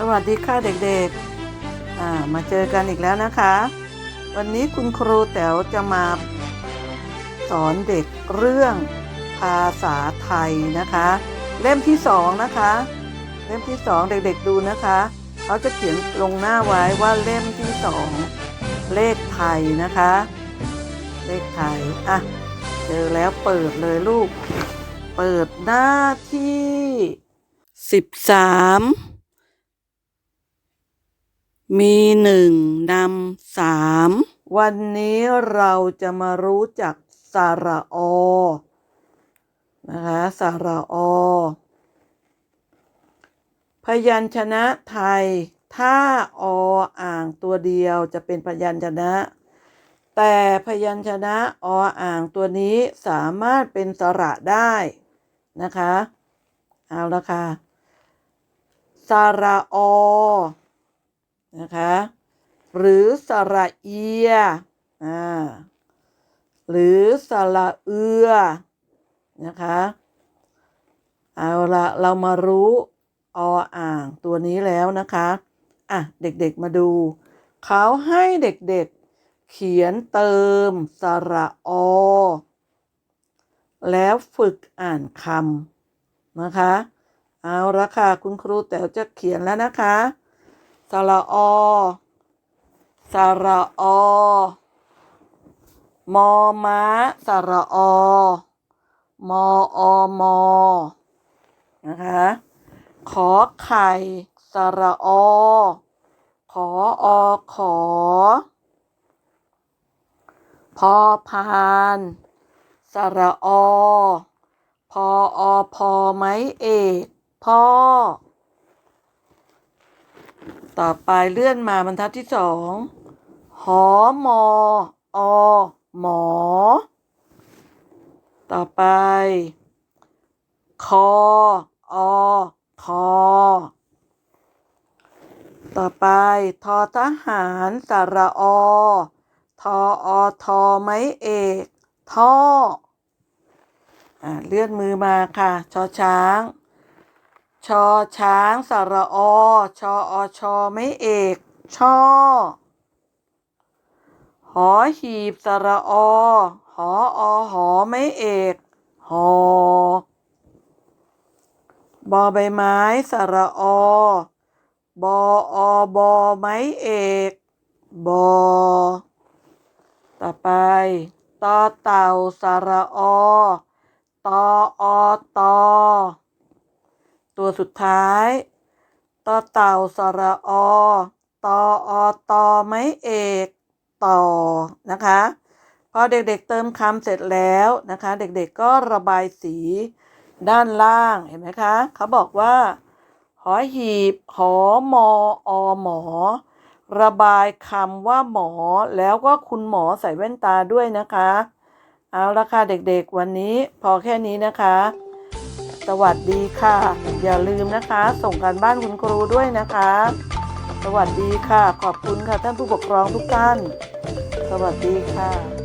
สวัสดีค่ะเด็กๆ มาเจอกันอีกแล้วนะคะ วันนี้คุณครูแต๋วจะมาสอนเด็กเรื่องภาษาไทยนะคะ เล่มที่สองนะคะ เล่มที่สองเด็กๆดูนะคะ เขาจะเขียนลงหน้าไว้ว่าเล่มที่สองเลขไทยนะคะ เลขไทยอะเจอแล้วเปิดเลยลูก เปิดหน้าที่สิบสาม มีหนึ่งนำสามวันนี้เราจะมารู้จักสระอนะคะสระอ พยัญชนะไทย ถ้าออ่างตัวเดียวจะเป็นพยัญชนะ แต่พยัญชนะออ่างตัวนี้สามารถเป็นสระได้นะคะ เอาละค่ะสระอ นะคะ หรือสระเอียอ่าหรือสระเอือนะคะ เอาละเรามารู้ออ่างตัวนี้แล้วนะคะ อะ เด็กๆมาดู เขาให้เด็กๆ เขียนเติมสระอ แล้วฝึกอ่านคำนะคะ เอาละค่ะ คุณครูแต๋วจะเขียนแล้วนะคะ สระอสระอมอม้าสระอมออมอนะคะขอไข่สระอขออขอ พอพาน สระอ พออพอไม้เอกพ่อ ต่อไปเลื่อนมาบรรทัดที่สองหอมออหมอ ต่อไป คออคอ ต่อไป ทอทหารสระอ ทออทอไม้เอกท่ออเลื่อนมือมาค่ะ ชอช้าง ชอช้างสระอชออชอไม่เอกช่อหอหีบสระอหออหอไม่เอกหอบอใบไม้สระอบออบอไม้เอกบอต่อไปตอเต่าสระอตออตอ ตัวสุดท้ายต่อเต่าสระอตออตอไม้เอกต่อนะคะ พอเด็กๆเติมคำเสร็จแล้วนะคะ เด็กๆก็ระบายสีด้านล่างเห็นไหมคะเขาบอกว่า หอหีบหอมออหมอ ระบายคำว่าหมอแล้วก็คุณหมอใส่แว่นตาด้วยนะคะ เอาละค่ะเด็กๆวันนี้พอแค่นี้นะคะ สวัสดีค่ะ อย่าลืมนะคะ ส่งการบ้านคุณครูด้วยนะคะ สวัสดีค่ะ ขอบคุณค่ะท่านผู้ปกครองทุกท่าน สวัสดีค่ะ